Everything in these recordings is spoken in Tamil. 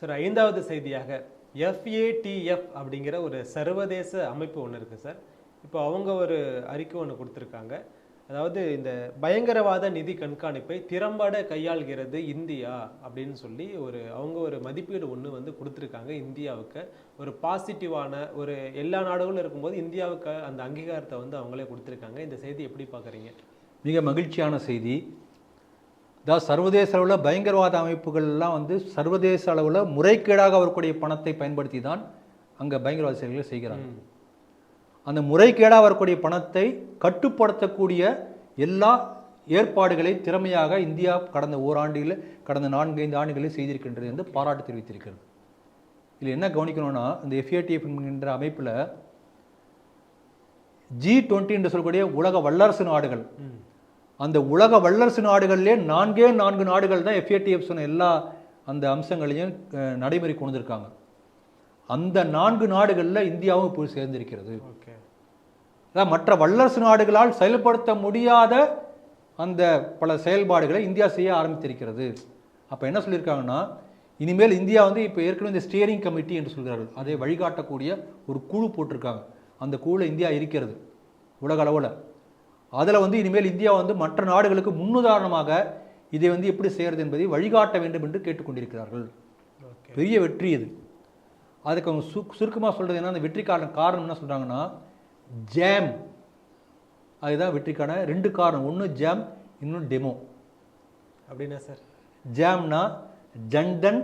சார் ஐந்தாவது செய்தியாக எஃப்ஏடிஎஃப் அப்படிங்கிற ஒரு சர்வதேச அமைப்பு ஒன்று இருக்குது சார். இப்போ அவங்க ஒரு அறிக்கை ஒன்று கொடுத்துருக்காங்க. அதாவது இந்த பயங்கரவாத நிதி கண்காணிப்பை திறம்பட கையாள்கிறது இந்தியா அப்படின்னு சொல்லி ஒரு அவங்க ஒரு மதிப்பீடு ஒன்று வந்து கொடுத்துருக்காங்க இந்தியாவுக்கு. ஒரு பாசிட்டிவான ஒரு எல்லா நாடுகளும் இருக்கும்போது இந்தியாவுக்கு அந்த அங்கீகாரத்தை வந்து அவங்களே கொடுத்துருக்காங்க. இந்த செய்தி எப்படி பார்க்குறீங்க? மிக மகிழ்ச்சியான செய்தி. அதாவது சர்வதேச அளவில் பயங்கரவாத அமைப்புகள்லாம் வந்து சர்வதேச அளவில் முறைகேடாக வரக்கூடிய பணத்தை பயன்படுத்தி தான் அங்கே பயங்கரவாத செயல்களை செய்கிறாங்க. அந்த முறைகேடாக வரக்கூடிய பணத்தை கட்டுப்படுத்தக்கூடிய எல்லா ஏற்பாடுகளை திறமையாக இந்தியா கடந்த ஓராண்டில் கடந்த நான்கு ஐந்து ஆண்டுகளில் செய்திருக்கின்றது என்று பாராட்டு தெரிவித்திருக்கிறது. இதில் என்ன கவனிக்கணும்னா இந்த எஃப்ஏடிஎஃப் என்கின்ற அமைப்பில் ஜி டுவெண்ட்டி என்று சொல்லக்கூடிய உலக வல்லரசு நாடுகள் அந்த உலக வல்லரசு நாடுகளிலே நான்கே நான்கு நாடுகள் தான் எஃப்ஏடிஎஃப் சொன்ன எல்லா அந்த அம்சங்களையும் நடைமுறை கொண்டு வந்திருக்காங்க அந்த நான்கு நாடுகளில் இந்தியாவும் போய் சேர்ந்திருக்கிறது. ஓகே. அதான் மற்ற வல்லரசு நாடுகளால் செயல்படுத்த முடியாத அந்த பல செயல்பாடுகளை இந்தியா செய்ய ஆரம்பித்திருக்கிறது. அப்போ என்ன சொல்லியிருக்காங்கன்னா இனிமேல் இந்தியா வந்து இப்போ ஏற்கனவே இந்த ஸ்டியரிங் கமிட்டி என்று சொல்கிறார்கள். அதை வழிகாட்டக்கூடிய ஒரு குழு போட்டிருக்காங்க. அந்த குழுவில் இந்தியா இருக்கிறது. உலக அளவில். அதில் வந்து இனிமேல் இந்தியா வந்து மற்ற நாடுகளுக்கு முன்னுதாரணமாக இதை வந்து எப்படி செய்கிறது என்பதை வழிகாட்ட வேண்டும் என்று கேட்டுக்கொண்டிருக்கிறார்கள். பெரிய வெற்றி இது. அதுக்கு அவங்க சு சுருக்கமாக சொல்கிறது என்ன? அந்த வெற்றிக்கான காரணம் என்ன சொல்கிறாங்கன்னா ஜேம் அதுதான் வெற்றிக்கான ரெண்டு காரணம். ஒன்று ஜேம் இன்னொன்று டெமோ அப்படின்னா சார்? ஜேம்னா ஜன்தன்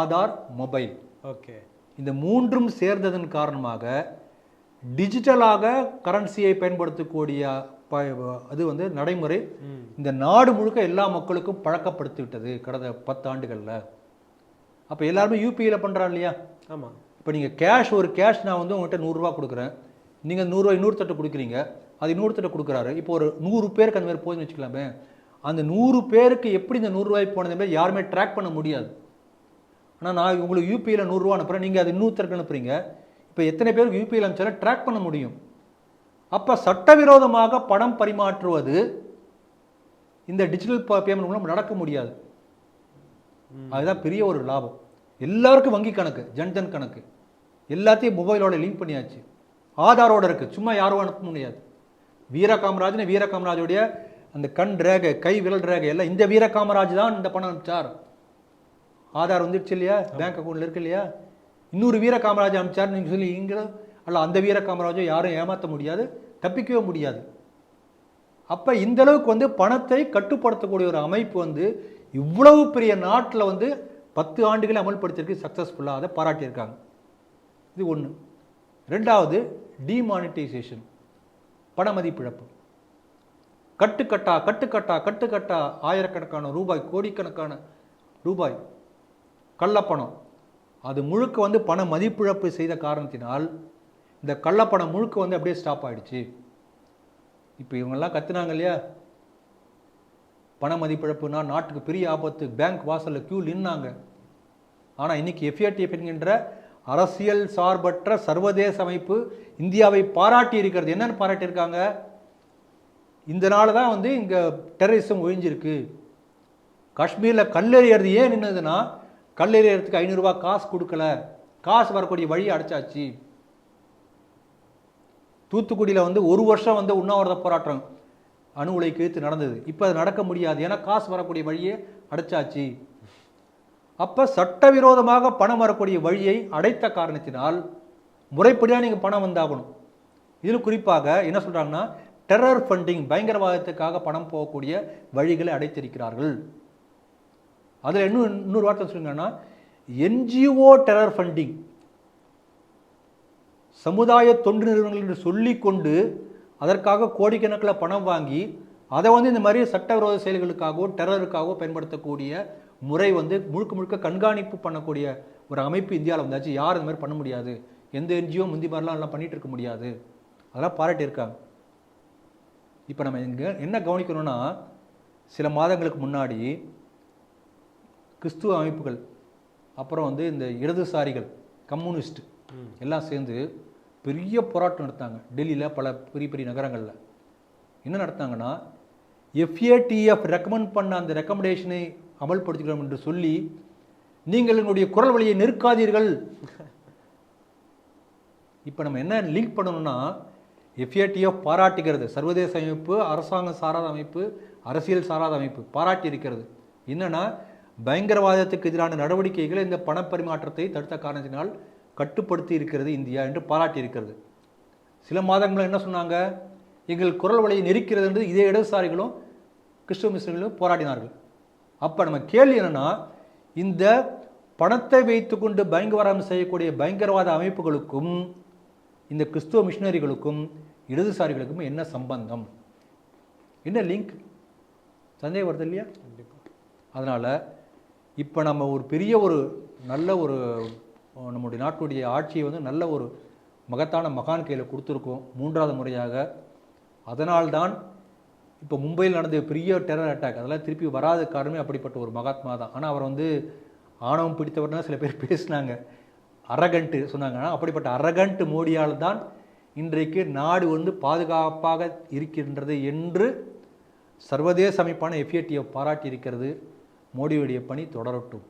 ஆதார் மொபைல். ஓகே. இந்த மூன்றும் சேர்ந்ததன் காரணமாக டிஜிட்டலாக கரன்சியை பயன்படுத்தக்கூடிய அது வந்து நடைமுறை. இந்த நாடு முழுக்க எல்லா மக்களுக்கும் பழக்கப்படுத்தி விட்டது கடந்த பத்து ஆண்டுகளில் அப்போ எல்லாருமே யூபிஐயில் பண்ணுறா இல்லையா? ஆமாம் இப்போ நீங்கள் கேஷ் ஒரு கேஷ் நான் வந்து உங்கள்கிட்ட நூறுரூவா கொடுக்குறேன். நீங்கள் நூறுரூவா இன்னொருத்தட்ட கொடுக்குறீங்க. அது இன்னொருத்தட்ட கொடுக்குறாரு. இப்போ ஒரு நூறு பேருக்கு அந்த மாதிரி போதுன்னு வச்சுக்கலாமே. அந்த நூறு பேருக்கு எப்படி இந்த நூறுரூவாய் போனது மாதிரி யாருமே ட்ராக் பண்ண முடியாது. ஆனால் நான் உங்களுக்கு யூபிஐயில் நூறுரூவா அனுப்புகிறேன் நீங்கள் அது இன்னொருத்தருக்கு அனுப்புறீங்க. இப்போ எத்தனை பேருக்கு யூபிஐயில் அனுப்பிச்சாலும் ட்ராக் பண்ண முடியும். அப்போ சட்டவிரோதமாக பணம் பரிமாற்றுவது இந்த டிஜிட்டல் பேமெண்ட் மூலம் நடக்க முடியாது. அதுதான் பெரிய ஒரு லாபம். எல்லாருக்கும் வங்கி கணக்கு ஜன்தன் கணக்கு. எல்லாத்தையும் மொபைலோட லிங்க் பண்ணியாச்சு. ஆதாரோட இருக்கு. சும்மா யாரும் அனுப்ப முடியாது. வீர காமராஜ்னு வீர காமராஜுடைய அந்த கண் ரேகை கை விரல் ரேகை எல்லாம் இந்த வீர காமராஜ் தான் இந்த பணம் அனுப்பிச்சார். ஆதார் வந்துடுச்சு இல்லையா? பேங்க் அக்கௌண்ட்ல இருக்கு இல்லையா? இன்னொரு வீர காமராஜ் அனுப்பிச்சார் நீங்க சொல்லி இங்க அல்ல அந்த வீர காமராஜோ யாரும் ஏமாற்ற முடியாது தப்பிக்கவே முடியாது. அப்போ இந்த அளவுக்கு வந்து பணத்தை கட்டுப்படுத்தக்கூடிய ஒரு அமைப்பு வந்து இவ்வளவு பெரிய நாட்டில் வந்து பத்து ஆண்டுகளை அமல்படுத்தியிருக்கு சக்ஸஸ்ஃபுல்லாக அதை பாராட்டியிருக்காங்க. இது ஒன்று ரெண்டாவது டிமானிட்டைசேஷன் பண மதிப்பிழப்பு கட்டுக்கட்டா கட்டுக்கட்டா கட்டுக்கட்டா ஆயிரக்கணக்கான ரூபாய் கோடிக்கணக்கான ரூபாய் கள்ளப்பணம். அது முழுக்க வந்து பண மதிப்பிழப்பு செய்த காரணத்தினால் இந்த கள்ளப்படம் முழுக்க வந்து அப்படியே ஸ்டாப் ஆகிடுச்சு இப்போ இவங்கெல்லாம் கத்துனாங்க இல்லையா? பண மதிப்பிழப்புனா நாட்டுக்கு பெரிய ஆபத்து. பேங்க் வாசலில் க்யூ நின்னாங்க. ஆனால் இன்னைக்கு எஃப்ஏடிஎஃப் என்கின்ற அரசியல் சார்பற்ற சர்வதேச அமைப்பு இந்தியாவை பாராட்டி இருக்கிறது. என்னன்னு பாராட்டியிருக்காங்க? இந்த நாள் தான் வந்து இங்கே டெரரிசம் ஒழிஞ்சிருக்கு. காஷ்மீரில் கல்லெறியறது ஏன் நின்றுதுன்னா கல்லெறியறதுக்கு ஐநூறுரூவா காசு கொடுக்கல. காசு வரக்கூடிய வழி அடைச்சாச்சு. தூத்துக்குடியில் வந்து ஒரு வருஷம் வந்து உண்ணாவிரத போராட்டம் அணு உலை கிழித்து நடந்தது. இப்போ அது நடக்க முடியாது. ஏன்னா காசு வரக்கூடிய வழியை அடைச்சாச்சு. அப்போ சட்டவிரோதமாக பணம் வரக்கூடிய வழியை அடைத்த காரணத்தினால் முறைப்படியாக நீங்கள் பணம் வந்தாகணும். இதில் குறிப்பாக என்ன சொல்கிறாங்கன்னா டெரர் ஃபண்டிங் பயங்கரவாதத்துக்காக பணம் போகக்கூடிய வழிகளை அடைத்திருக்கிறார்கள். அதில் இன்னும் இன்னொரு வார்த்தை சொல்லுங்கன்னா என்ஜிஓ டெரர் ஃபண்டிங் சமுதாய தொண்டு நிறுவனங்கள் என்று சொல்லிக்கொண்டு அதற்காக கோடிக்கணக்கில் பணம் வாங்கி அதை வந்து இந்த மாதிரி சட்டவிரோத செயல்களுக்காகவோ டெரருக்காகவோ பயன்படுத்தக்கூடிய முறை வந்து முழுக்க முழுக்க கண்காணிப்பு பண்ணக்கூடிய ஒரு அமைப்பு இந்தியாவில் வந்தாச்சு. யாரும் இந்த மாதிரி பண்ண முடியாது. எந்த என்ஜிஓ முந்தி மாதிரிலாம் எல்லாம் பண்ணிட்டு இருக்க முடியாது. அதெல்லாம் பாராட்டியிருக்காங்க. இப்போ நம்ம இங்கே என்ன கவனிக்கணும்னா சில மாதங்களுக்கு முன்னாடி கிறிஸ்துவ அமைப்புகள் அப்புறம் வந்து இந்த இடதுசாரிகள் கம்யூனிஸ்ட் எல்லாம் சேர்ந்து பெரிய போராட்டம் நடத்தாங்க. டெல்லியில் பல பெரிய பெரிய நகரங்களில். என்ன நடத்தாங்கன்னா எஃப்ஏடிஎஃப் ரெக்கமெண்ட் பண்ண அந்த ரெக்கமெண்டேஷனை அமல்படுத்திக்கிறோம் என்று சொல்லி நீங்கள் என்னுடைய குரல் வழியை நெருக்காதீர்கள். இப்போ நம்ம என்ன லிங்க் பண்ணணும்னா எஃப்ஏடிஎஃப் பாராட்டுகிறது. சர்வதேச அமைப்பு அரசாங்கம் சாராத அமைப்பு அரசியல் சாராத அமைப்பு பாராட்டி இருக்கிறது. என்னன்னா பயங்கரவாதத்துக்கு எதிரான நடவடிக்கைகளை இந்த பணப்பரிமாற்றத்தை தடுத்த காரணத்தினால் கட்டுப்படுத்தி இருக்கிறது இந்தியா என்று பாராட்டி இருக்கிறது. சில மாதங்கள் என்ன சொன்னாங்க? எங்கள் குரல் வழியை நெருக்கிறது என்று இதே இடதுசாரிகளும் கிறிஸ்துவ மிஸ்ரங்களும் போராடினார்கள். அப்போ நம்ம கேள்வி என்னன்னா இந்த பணத்தை வைத்துக்கொண்டு பயங்கரவாதம் செய்யக்கூடிய பயங்கரவாத அமைப்புகளுக்கும் இந்த கிறிஸ்துவ மிஷினரிகளுக்கும் இடதுசாரிகளுக்கும் என்ன சம்பந்தம்? என்ன லிங்க்? சந்தேகம் வருது இல்லையா? அதனால் இப்போ நம்ம ஒரு பெரிய ஒரு நல்ல ஒரு நம்முடைய நாட்டுடைய ஆட்சியை வந்து நல்ல ஒரு மகத்தான மகான் கையில் கொடுத்துருக்கோம் மூன்றாவது முறையாக. அதனால்தான் இப்போ மும்பையில் நடந்த பெரிய டெரர் அட்டாக் அதெல்லாம் திருப்பி வராத காரணமே அப்படிப்பட்ட ஒரு மகாத்மா தான். ஆனால் அவர் வந்து ஆணவம் பிடித்தவர்னா சில பேர் பேசினாங்க. அரகண்ட்டு சொன்னாங்க. ஆனால் அப்படிப்பட்ட அரகண்ட் மோடியால் தான் இன்றைக்கு நாடு வந்து பாதுகாப்பாக இருக்கின்றது என்று சர்வதேச அமைப்பான எஃப்ஏடிஎஃப் பாராட்டி இருக்கிறது. மோடியுடைய பணி தொடரட்டும்.